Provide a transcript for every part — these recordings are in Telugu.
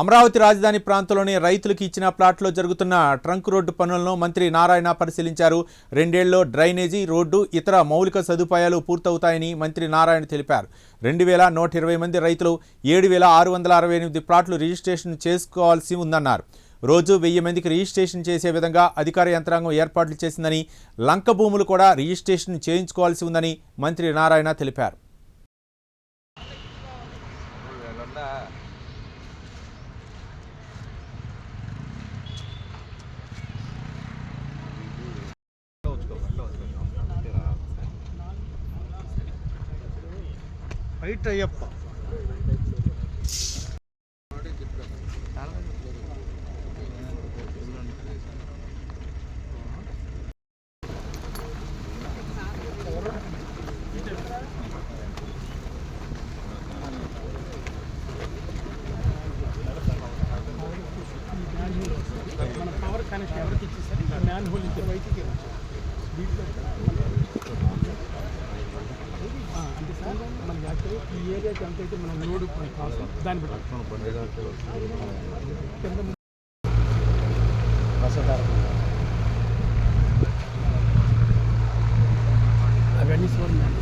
అమరావతి రాజధాని ప్రాంతంలోని రైతులకు ఇచ్చిన ప్లాట్లో జరుగుతున్న ట్రంక్ రోడ్డు పనులను మంత్రి నారాయణ పరిశీలించారు. రెండేళ్ళలో డ్రైనేజీ రోడ్డు ఇతర మౌలిక సదుపాయాలు పూర్తవుతాయని మంత్రి నారాయణ తెలిపారు. రెండు వేల నూట ఇరవై మంది రైతులు ఏడు వేల ఆరు వందల అరవై ఎనిమిది ప్లాట్లు రిజిస్ట్రేషన్ చేసుకోవాల్సి ఉందన్నారు. రోజు వెయ్యి మందికి రిజిస్ట్రేషన్ చేసే విధంగా అధికార యంత్రాంగం ఏర్పాట్లు చేసిందని లంక భూములు కూడా రిజిస్ట్రేషన్ చేయించుకోవాల్సి ఉందని మంత్రి నారాయణ తెలిపారు. ఫైట్ అయ్యప్ప. మన పవర్ కనెక్షన్ ఎవరికి ఇచ్చేసరి? మ్యాన్ హోల్ ఇచ్చే బయటికి అంటే సార్ మన ఈ ఏరియాకి ఎంత అయితే మనం లోడ్ కావాలి దాన్ని బట్టి. అవన్నీ చూడండి.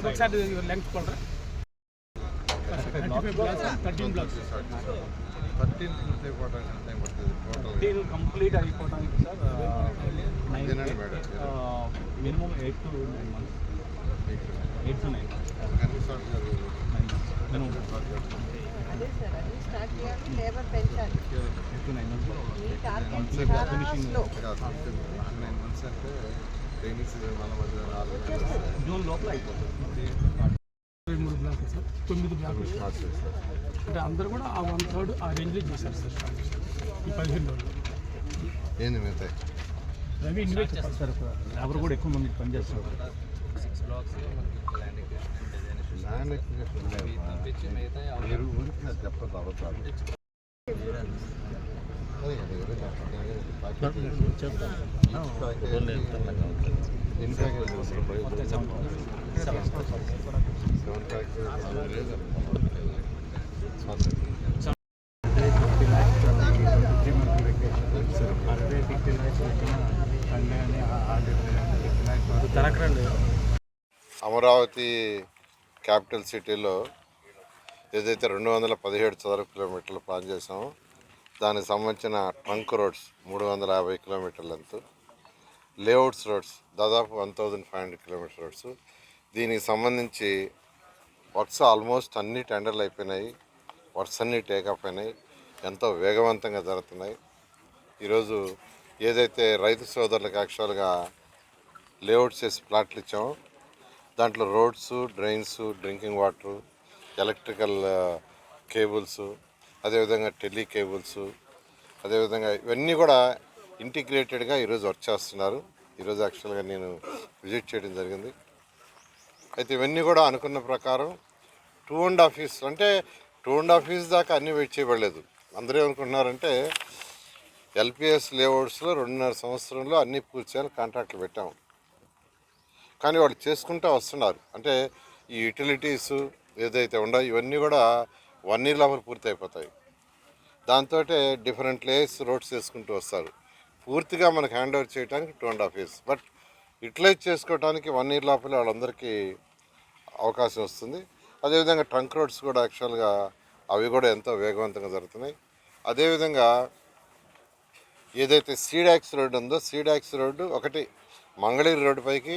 ఒకసారి లెంగ్త్ కొనరా థర్టీన్ బ్లాక్స్ థర్టీన్ అయిపోవడానికి ఎంత టైం పడుతుంది టోటల్ దీని కంప్లీట్ అయిపోవడానికి సార్ ఇదేనండి madam. Minimum eight to nine months eight to nine months ఎన్ని సార్లు జరుగుతుంది నైన్ మంత్స్ మినిమం అదే సార్ అది స్టార్ట్ చేయాలి లేబర్ పెంచాలి ఎయిట్ టు నైన్ మంత్స్ ఈ టార్గెట్ Complete చాలా finishing. స్లో నైన్ మంత్స్ అంటే ట్రైనింగ్ సీజన్ మన మధ్య నాలుగు నెలలు వస్తాయి. జూన్ లోపల అయిపోతుంది. మూడు బ్లాక్లు సార్. తొమ్మిది బ్లాక్లు స్టార్ట్ చేస్తారు అంటే అందరూ కూడా ఆ వన్ థర్డ్ ఆ రేంజ్లో చేశారు సార్. స్టార్ట్ ఈ పదిహేను రోజులు. ఏంది మిగతా? రవి ఇన్వే చెప్పాలి సార్. ఎవరు కూడా ఎక్కువ మంది పనిచేస్తారు ల్యాండ్ ఎక్విజిషన్ లేదు. మీరు ఊరికి నాకు చెప్పదు అవసరం అమరావతి క్యాపిటల్ సిటీలో ఏదైతే రెండు వందల పదిహేడు చదరపు కిలోమీటర్లు ప్లాన్ చేసామో దానికి సంబంధించిన ట్రంక్ రోడ్స్ మూడు వందల యాభై కిలోమీటర్ల లెంత్ లేఅవుట్స్ రోడ్స్ దాదాపు one thousand five hundred kilometre roads. దీనికి సంబంధించి వర్క్స్ ఆల్మోస్ట్ అన్ని టెండర్లు అయిపోయినాయి. వర్క్స్ అన్నీ టేకప్ అయినాయి. ఎంతో వేగవంతంగా జరుగుతున్నాయి. ఈరోజు ఏదైతే రైతు సోదరులకు యాక్చువల్గా లేఅవుట్స్ చేసి ప్లాట్లు ఇచ్చామో దాంట్లో roads drains drinking water electrical cables అదేవిధంగా టెలికేబుల్స్ అదేవిధంగా ఇవన్నీ కూడా ఇంటిగ్రేటెడ్గా ఈరోజు వర్క్ చేస్తున్నారు. ఈరోజు యాక్చువల్గా నేను విజిట్ చేయడం జరిగింది. అయితే ఇవన్నీ కూడా అనుకున్న ప్రకారం టూ అండ్ హాఫ్ ఇయర్స్ అంటే టూ అండ్ హాఫ్ ఇయర్స్ దాకా అన్నీ వెయిట్ చేయబడలేదు. అందరూ ఏమనుకుంటున్నారంటే ఎల్పిఎస్ లేఅవుట్స్లో రెండున్నర సంవత్సరంలో అన్నీ పూర్తి చేయాలి కాంట్రాక్ట్లు పెట్టాము. కానీ వాళ్ళు చేసుకుంటూ వస్తున్నారు. అంటే ఈ యూటిలిటీస్ ఏదైతే ఉండో ఇవన్నీ కూడా వన్ ఇయర్ లోపల పూర్తి అయిపోతాయి దాంతో డిఫరెంట్ లేయర్స్ రోడ్స్ వేసుకుంటూ వస్తారు. పూర్తిగా మనకు హ్యాండ్ ఓవర్ చేయడానికి two and half years. But utilize చేసుకోవడానికి వన్ ఇయర్ లోపల వాళ్ళందరికీ అవకాశం వస్తుంది. అదేవిధంగా ట్రంక్ రోడ్స్ కూడా యాక్చువల్గా అవి కూడా ఎంతో వేగవంతంగా జరుగుతున్నాయి. అదేవిధంగా ఏదైతే సీడాక్స్ రోడ్డు ఉందో సీడాక్స్ రోడ్డు ఒకటి మంగళగిరి రోడ్డు పైకి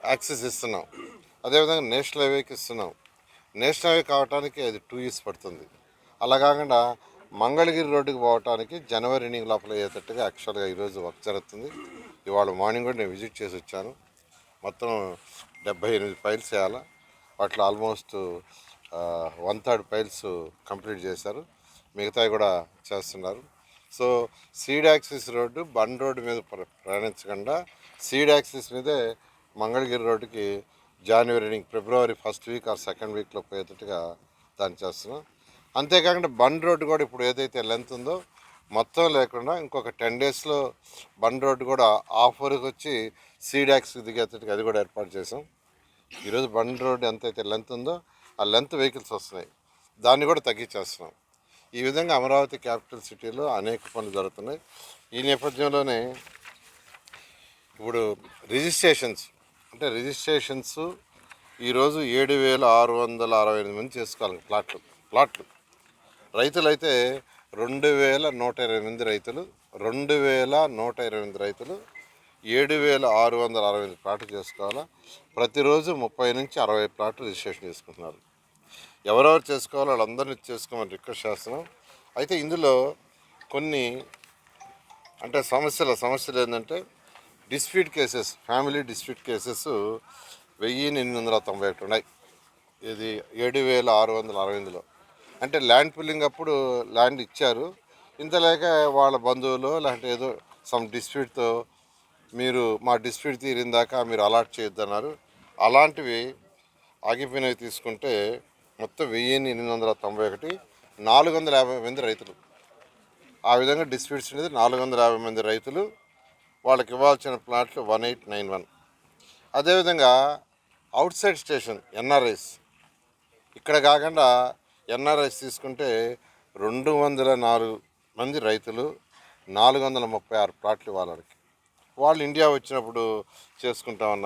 యాక్సెస్ ఇస్తున్నాం. అదేవిధంగా నేషనల్ హైవేకి ఇస్తున్నాం. నేషనల్ కావటానికి కావడానికి అది టూ ఇయర్స్ పడుతుంది. అలా కాకుండా మంగళగిరి రోడ్డుకి పోవటానికి జనవరి ఎన్నింగ్ లోపల అయ్యేటట్టుగా యాక్చువల్గా ఈరోజు వర్క్ జరుగుతుంది. ఇవాళ మార్నింగ్ కూడా నేను విజిట్ చేసి వచ్చాను. మొత్తం డెబ్బై ఎనిమిది ఫైల్స్ వేయాలి? వాటిలో almost one third files complete చేశారు. మిగతావి కూడా చేస్తున్నారు. So seed access road bund road మీద ప్ర- ప్రయాణించకుండా సీడ్ యాక్సిస్ మీదే మంగళగిరి రోడ్డుకి జనవరి ఫిబ్రవరి ఫస్ట్ వీక్ ఆర్ సెకండ్ వీక్లో పోయేటట్టుగా దాన్ని చేస్తున్నాం. అంతేకాకుండా బండ్ రోడ్డు కూడా ఇప్పుడు ఏదైతే లెంత్ ఉందో మొత్తం లేకుండా ఇంకొక టెన్ డేస్లో బండ్ రోడ్డు కూడా ఆఫర్కి వచ్చి సీడాక్స్ దిగేటట్టుగా అది కూడా ఏర్పాటు చేసాం. ఈరోజు బండ్ రోడ్డు ఎంతైతే లెంత్ ఉందో ఆ లెంత్ వెహికల్స్ వస్తున్నాయి. దాన్ని కూడా తగ్గించేస్తున్నాం. ఈ విధంగా అమరావతి క్యాపిటల్ సిటీలో అనేక పనులు జరుగుతున్నాయి. ఈ నేపథ్యంలోనే ఇప్పుడు రిజిస్ట్రేషన్స్ అంటే రిజిస్ట్రేషన్స్ ఈరోజు ఏడు వేల ఆరు వందల అరవై ఎనిమిది మంది చేసుకోవాలి ప్లాట్లు ప్లాట్లు. రైతులైతే రెండు వేల నూట ఇరవై ఎనిమిది రైతులు రెండు వేల నూట ఇరవై ఎనిమిది రైతులు ఏడు వేల ఆరు వందల అరవై ఎనిమిది ప్లాట్లు చేసుకోవాలా? ప్రతిరోజు ముప్పై నుంచి అరవై ప్లాట్లు రిజిస్ట్రేషన్ చేసుకుంటున్నారు. ఎవరెవరు చేసుకోవాలో వాళ్ళందరినీ చేసుకోమని రిక్వెస్ట్ చేస్తున్నాం. అయితే ఇందులో కొన్ని అంటే సమస్యల సమస్యలు ఏంటంటే dispute cases family dispute cases వెయ్యి ఎనిమిది వందల తొంభై ఒకటి ఉన్నాయి. ఇది ఏడు వేల ఆరు వందల అరవై ఎనిమిదిలో. అంటే ల్యాండ్ పుల్లింగ్ అప్పుడు ల్యాండ్ ఇచ్చారు. ఇంత లేక వాళ్ళ బంధువులు లేదంటే ఏదో సమ్ డిస్ప్యూట్తో మీరు మా డిస్ప్యూట్ తీరిందాక మీరు అలాట్ చేయొద్దన్నారు. అలాంటివి ఆగిపోయినవి తీసుకుంటే మొత్తం వెయ్యి ఎనిమిది వందల తొంభై ఒకటి నాలుగు వందల యాభై మంది రైతులు. ఆ విధంగా డిస్ప్యూట్స్ అనేది నాలుగు వందల యాభై మంది రైతులు వాళ్ళకి ఇవ్వాల్సిన ప్లాట్లు వన్ ఎయిట్ నైన్ వన్. అదేవిధంగా అవుట్ సైడ్ స్టేషన్ ఎన్ఆర్ఐస్. ఇక్కడ కాకుండా ఎన్ఆర్ఐస్ తీసుకుంటే రెండు వందల నాలుగు మంది రైతులు నాలుగు వందల ముప్పై ఆరు ప్లాట్లు వాళ్ళకి వాళ్ళు ఇండియా వచ్చినప్పుడు చేసుకుంటామన్నారు.